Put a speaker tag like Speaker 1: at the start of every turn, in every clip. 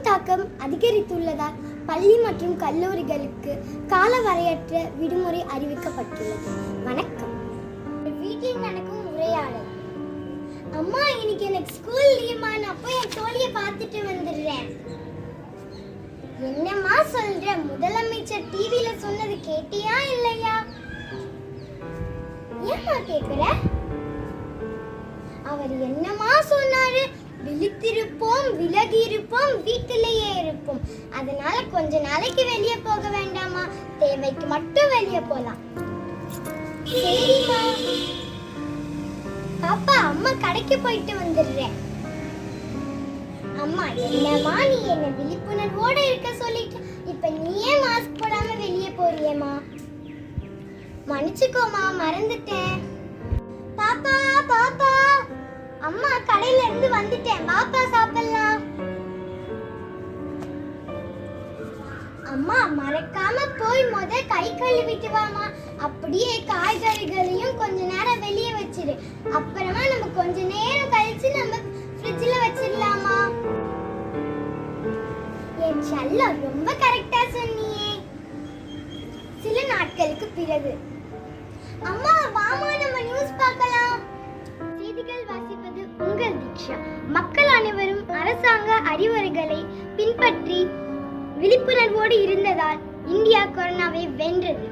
Speaker 1: தாக்கம் அதிகரித்துள்ளதால் பள்ளி மற்றும் கல்லூரிகளுக்கு காலவரையற்ற விடுமுறை அறிவிக்கப்பட்டுள்ளது. வணக்கம். வீட்டில் நடக்கும் உரையாடல். அம்மா இன்னைக்கு எனக்கு ஸ்கூல் லீவா நான் போய் என் தோழியை பார்த்துட்டு வந்துடுறேன். என்னம்மா சொல்ற? முதலமைச்சர் டிவில சொன்னது கேட்டியா இல்லையா? ஏம்மா கேக்குற? அவர் என்னமா சொன்ன விழித்திருப்போம் விலகி இருப்போம் வீட்டிலேயே இருப்போம். அதனால கொஞ்ச நாளைக்கு வெளியே போக வேண்டாமா? தேவைக்கு மட்டும் வெளியே போலாம். பாப்பா அம்மா கடைக்கு போயிட்டு வந்துடுறேன். அம்மா என்னம்மா நீ என்ன விழிப்புணர்வோட இருக்க சொல்லிட்டு இப்ப நீயே மாஸ்க் போடாம வெளியே போறியேமா மன்னிச்சுக்கோமா மறந்துட்டேன். அம்மா மறக்காம போய் முத கை கழுவிட்டு வாமா அப்படியே காய்கறிகளையும் கொஞ்ச நேரம் வெளியே வச்சிரு. அப்புறமா நம்ம கொஞ்ச நேரம் கழிச்சு நம்ம ஃப்ரிட்ஜ்ல வச்சிடலாமா என் செல்லம் ரொம்ப கரெக்டா சொன்னியே. சில நாட்களுக்கு பிறகு. அம்மா வாமா நம்ம நியூஸ் பார்க்கலாம். செய்திகள் வாசிப்பது உங்கள் தீக்ஷா. மக்கள் அனைவரும் அரசாங்க அறிவுரைகளை பின்பற்றி விழிப்புணர்வோடு இருந்ததால் இந்தியா கொரோனாவை வென்றது.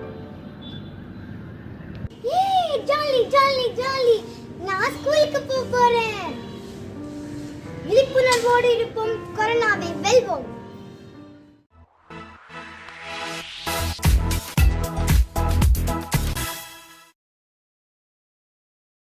Speaker 1: ஏய் ஜாலி ஜாலி ஜாலி. நான் ஸ்கூலுக்கு போக போறேன். விழிப்புணர்வோடு இருப்போம் கொரோனாவை வெல்வோம்.